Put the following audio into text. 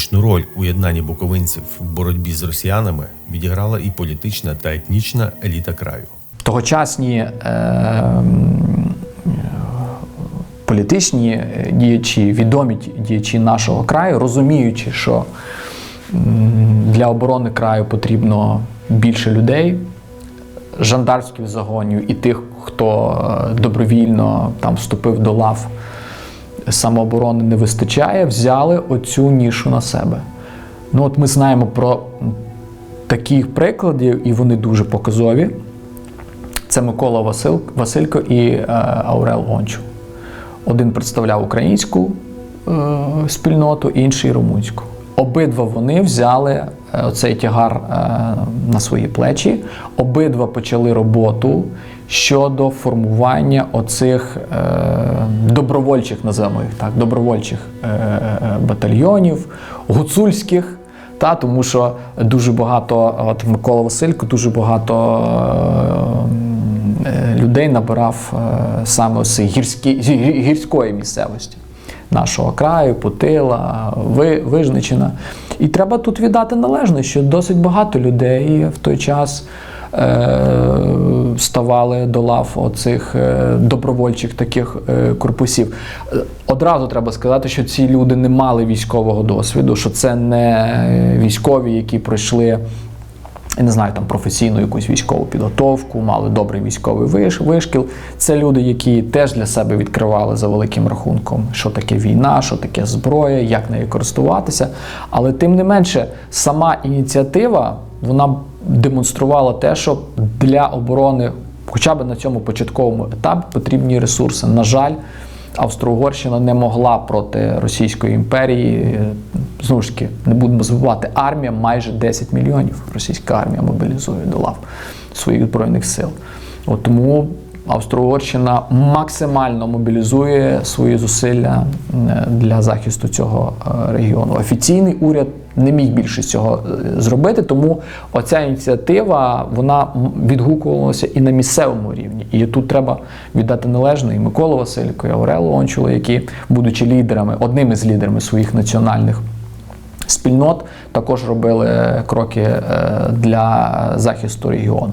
Визначну роль у єднанні буковинців в боротьбі з росіянами відіграла і політична та етнічна еліта краю. Тогочасні е, політичні діячі, відомі діячі нашого краю, розуміючи, що для оборони краю потрібно більше людей, жандармських загонів і тих, хто е, добровільно там вступив до лав самооборони не вистачає, взяли оцю нішу на себе. Ну, от ми знаємо про таких прикладів, і вони дуже показові. Це Микола Васил, Василько і е, Аурел Гончу. Один представляв українську е, спільноту, інший румунську. Обидва вони взяли е, оцей тягар е, на свої плечі, обидва почали роботу щодо формування оцих е, добровольчих, називаємо їх так, добровольчих е, е, батальйонів, гуцульських. Та, тому що дуже багато, от Микола Василько, дуже багато е, е, людей набирав е, саме гірські, гірської місцевості нашого краю, Путила, Вижничина. І треба тут віддати належне, що досить багато людей в той час е, ставали до лав оцих е, добровольчих таких е, корпусів. Одразу треба сказати, що ці люди не мали військового досвіду, що це не військові, які пройшли. Я не знаю, там професійну якусь військову підготовку, мали добрий військовий виш, вишкіл. Це люди, які теж для себе відкривали за великим рахунком, що таке війна, що таке зброя, як нею користуватися. Але тим не менше, сама ініціатива вона демонструвала те, що для оборони, хоча б на цьому початковому етапі, потрібні ресурси. На жаль, Австро-Угорщина не могла проти Російської імперії. Знову ж таки, не будемо забувати, армія майже 10 мільйонів. Російська армія мобілізує до лав своїх збройних сил. От тому Австро-Угорщина максимально мобілізує свої зусилля е, для захисту цього е, регіону. Офіційний уряд не міг більше цього е, зробити, тому оця ініціатива вона відгукувалася і на місцевому рівні. І тут треба віддати належне і Миколу Василько, і Аурелу Ончулу, які, будучи лідерами, одними з лідерами своїх національних спільнот, також робили кроки для захисту регіону.